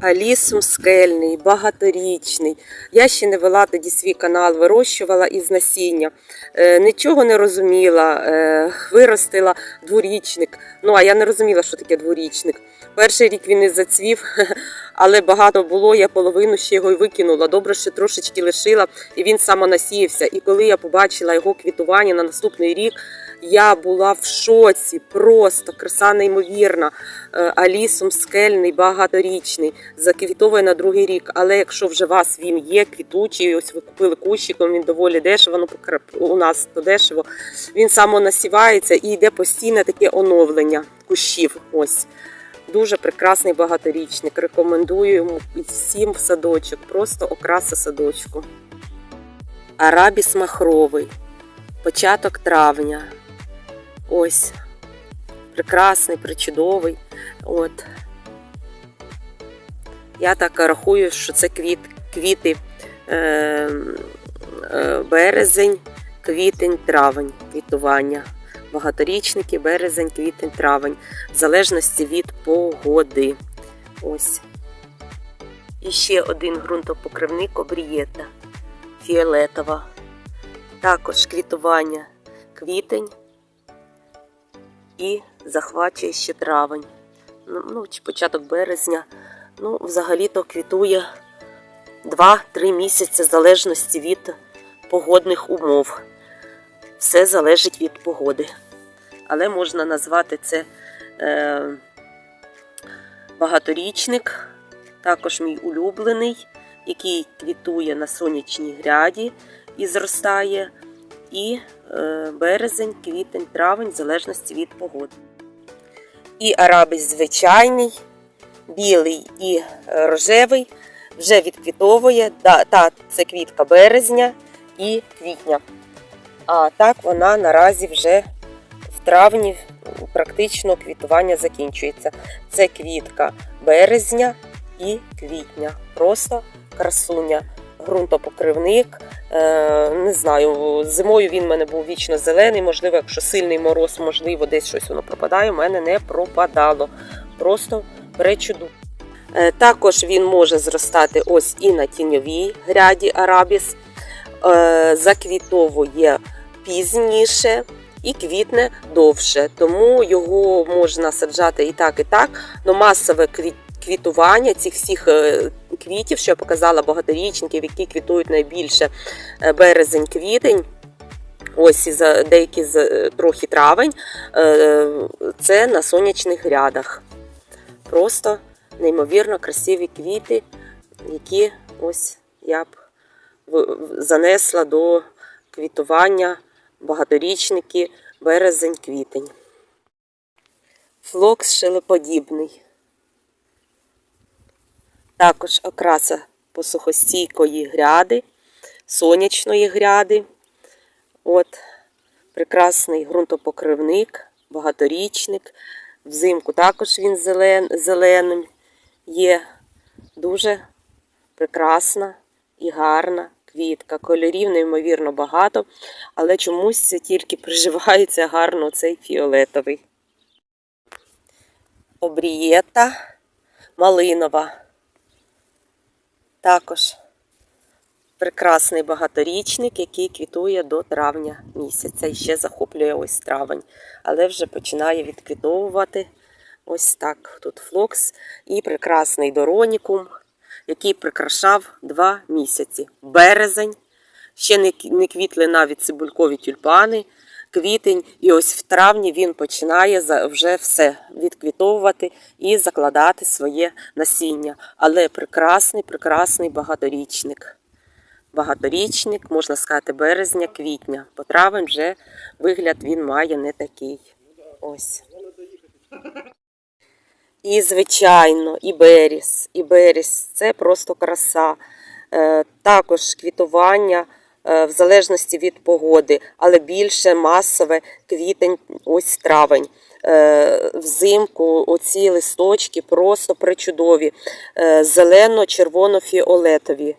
Алісум скельний, багаторічний. Я ще не вела тоді свій канал, вирощувала із насіння. Е, нічого не розуміла, е, виростила дворічник. Ну, а я не розуміла, що таке дворічник. Перший рік він і зацвів, але багато було, я половину ще його й викинула. Добре, що трошечки лишила, і він самонасіявся. І коли я побачила його квітування на наступний рік, я була в шоці, просто краса неймовірна. Е, Алісум скельний, багаторічний, заквітовує на другий рік. Але якщо вже у вас він є, квітучий, ось ви купили кущиком, він доволі дешево, ну у нас то дешево. Він самонасівається і йде постійне таке оновлення кущів. Ось. Дуже прекрасний багаторічник. Рекомендую йому всім в садочок. Просто окраса садочку. Арабіс махровий. Початок травня. Ось. Прекрасний, причудовий. От. Я так рахую, що це квіт, квіти е, е, березень, квітень, травень, квітування. Багаторічники, березень, квітень, травень, в залежності від погоди. Ось. І ще один ґрунтопокривник обрієта фіолетова. Також квітування квітень і захвачує ще травень. Ну, ну, чи початок березня. Ну, взагалі-то квітує 2-3 місяці в залежності від погодних умов. Все залежить від погоди. Але можна назвати це е, багаторічник, також мій улюблений, який квітує на сонячній гряді і зростає. І е, березень, квітень, травень, в залежності від погоди. І арабіс звичайний, білий і е, рожевий вже відквітовує. Та, це квітка березня і квітня. А так вона наразі вже в травні практично квітування закінчується. Це квітка березня і квітня. Просто красуня, ґрунтопокривник. Е, не знаю, зимою він в мене був вічно зелений. Можливо, якщо сильний мороз, можливо, десь щось воно пропадає. У мене не пропадало. Просто пречуду. Е, також він може зростати ось і на тіньовій гряді арабіс. Е, заквітовує пізніше і квітне довше. Тому його можна саджати і так, і так. Но масове квітування цих всіх квітів, що я показала, багаторічників, які квітують найбільше е, березень-квітень. Ось і за деякі з е, трохи травень, е, це на сонячних грядах. Просто неймовірно красиві квіти, які ось я б занесла до квітування багаторічники березень-квітень. Флокс шелеподібний. Також окраса посухостійкої гряди, сонячної гряди. От, прекрасний ґрунтопокривник, багаторічник. Взимку також він зелен, зеленим є. Дуже прекрасна і гарна квітка. Кольорів неймовірно багато, але чомусь це тільки приживається гарно цей фіолетовий. Обрієта малинова. Також прекрасний багаторічник, який квітує до травня місяця. І ще захоплює ось травень, але вже починає відквітовувати. Ось так. Тут флокс і прекрасний доронікум, який прикрашав два місяці. Березень. Ще не квітли навіть цибулькові тюльпани, квітень, і ось в травні він починає вже все відквітовувати і закладати своє насіння. Але прекрасний, прекрасний багаторічник. Багаторічник, можна сказати, березня, квітня. По травень вже вигляд він має не такий. Ось. І, звичайно, і беріс, і беріс це просто краса. Е, також квітування в залежності від погоди, але більше масове квітень, ось травень. Е, взимку оці листочки просто причудові, е, зелено-червоно-фіолетові.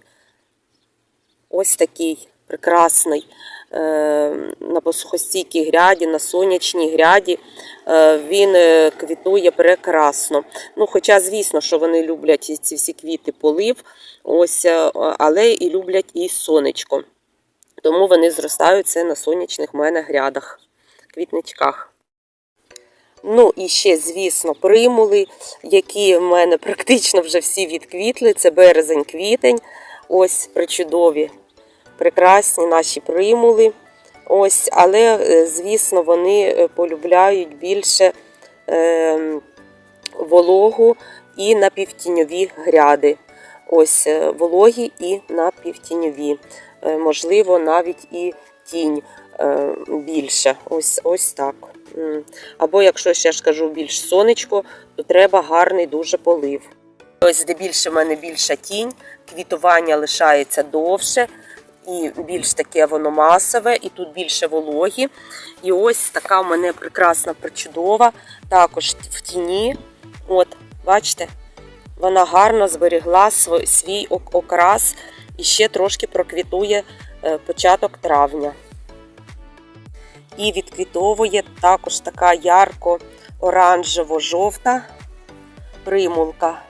Ось такий прекрасний. е, на посухостійкій гряді, на сонячній гряді. Е, Він е, квітує прекрасно. Ну, Хоча, звісно, що вони люблять ці всі квіти полив, ось, е, але і люблять і сонечко. Тому вони зростають це на сонячних мене грядах, квітничках. Ну і ще, звісно, примули, які в мене практично вже всі відквітли. Це березень-квітень. Ось причудові, прекрасні наші примули. Ось, але, е, звісно, вони е, полюбляють більше е, вологу і напівтіньові гряди. Ось е, вологі і напівтіньові. Е, Можливо, навіть і тінь е, більше. Ось, ось так. Або, якщо ще ж кажу, більш сонечко, то треба гарний дуже полив. Ось де більше в мене більша тінь, квітування лишається довше, і більш таке воно масове, і тут більше вологі. І ось така в мене прекрасна причудова, також в тіні. От, бачите, вона гарно зберегла свій окрас і ще трошки проквітує е, початок травня. І відквітовує також така ярко-оранжево-жовта примулка.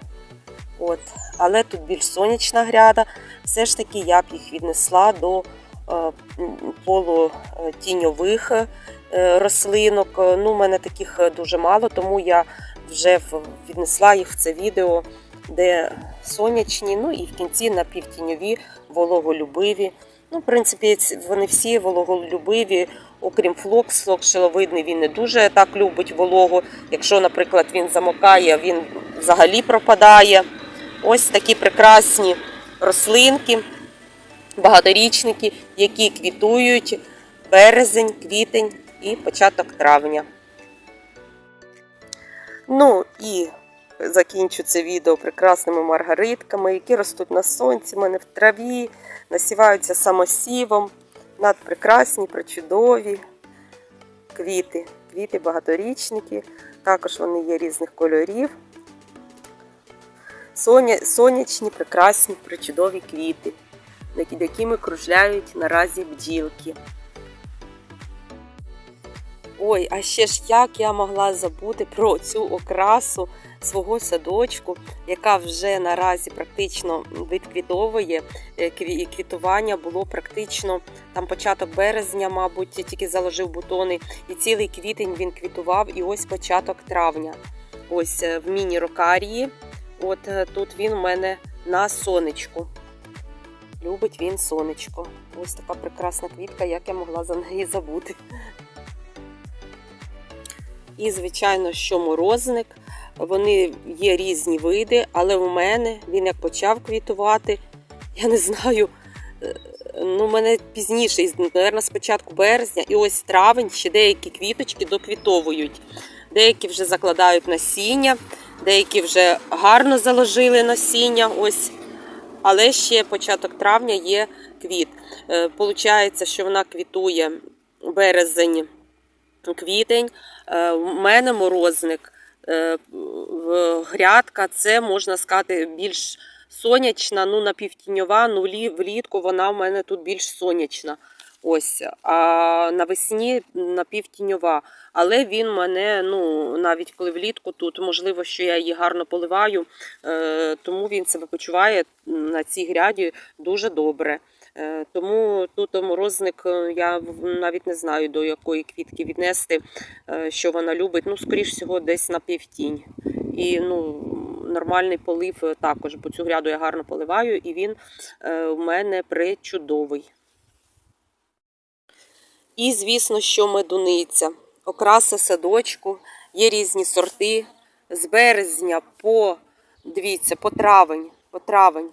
От. Але тут більш сонячна гряда. Все ж таки я б їх віднесла до е, полутіньових е, рослинок. Ну, у мене таких дуже мало, тому я вже віднесла їх в це відео, де сонячні, ну і в кінці напівтіньові, вологолюбиві. Ну, в принципі, вони всі вологолюбиві, окрім флокс, флокс шиловидний, він не дуже так любить вологу. Якщо, наприклад, він замокає, він взагалі пропадає. Ось такі прекрасні рослинки, багаторічники, які квітують березень, квітень і початок травня. Ну і закінчу це відео прекрасними маргаритками, які ростуть на сонці, в мене в траві, насіваються самосівом. Надпрекрасні, причудові квіти. Квіти багаторічники. Також вони є різних кольорів. Соня, сонячні, прекрасні, причудові квіти, над якими кружляють наразі бджілки. Ой, а ще ж як я могла забути про цю окрасу свого садочку, яка вже наразі практично відквітовує. Е, кві- Квітування було практично там початок березня, мабуть, тільки заложив бутони, і цілий квітень він квітував, і ось початок травня. Ось е, в міні-рокарії. От е, тут він у мене на сонечку. Любить він сонечко. Ось така прекрасна квітка, як я могла за неї забути. І, звичайно, що морозник. Вони є різні види, але у мене він як почав квітувати, я не знаю. е, Ну, мене пізніше, мабуть, з початку березня, і ось травень ще деякі квіточки доквітовують. Деякі вже закладають насіння, деякі вже гарно заложили насіння. Ось. Але ще початок травня є квіт. Е, Получається, що вона квітує березень, квітень. Е, У мене морозник. Е, Грядка це можна сказати більш сонячна, ну напівтіньова, ну влітку вона в мене тут більш сонячна. Ось, а навесні напівтіньова. Але він мене, ну навіть коли влітку тут, можливо, що я її гарно поливаю, е, тому він себе почуває на цій гряді дуже добре. Е, Тому тут морозник е, я навіть не знаю до якої квітки віднести, е, що вона любить. Ну, скоріш всього, десь на півтінь. І ну, нормальний полив е, також, бо цю гряду я гарно поливаю, і він е, у мене причудовий. І, звісно, що медуниця. Окраса садочку, є різні сорти. З березня по, дивіться, по травень, по травень.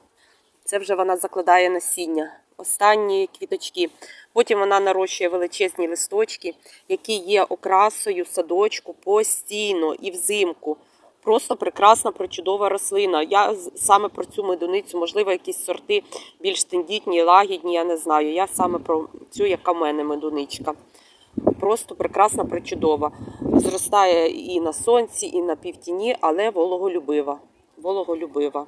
Це вже вона закладає насіння. Останні квіточки. Потім вона нарощує величезні листочки, які є окрасою садочку постійно і взимку. Просто прекрасна, причудова рослина. Я саме про цю медуницю, можливо, якісь сорти більш тендітні, лагідні, я не знаю. Я саме про цю, яка в мене медуничка. Просто прекрасна, причудова. Зростає і на сонці, і на півтіні, але вологолюбива. Вологолюбива.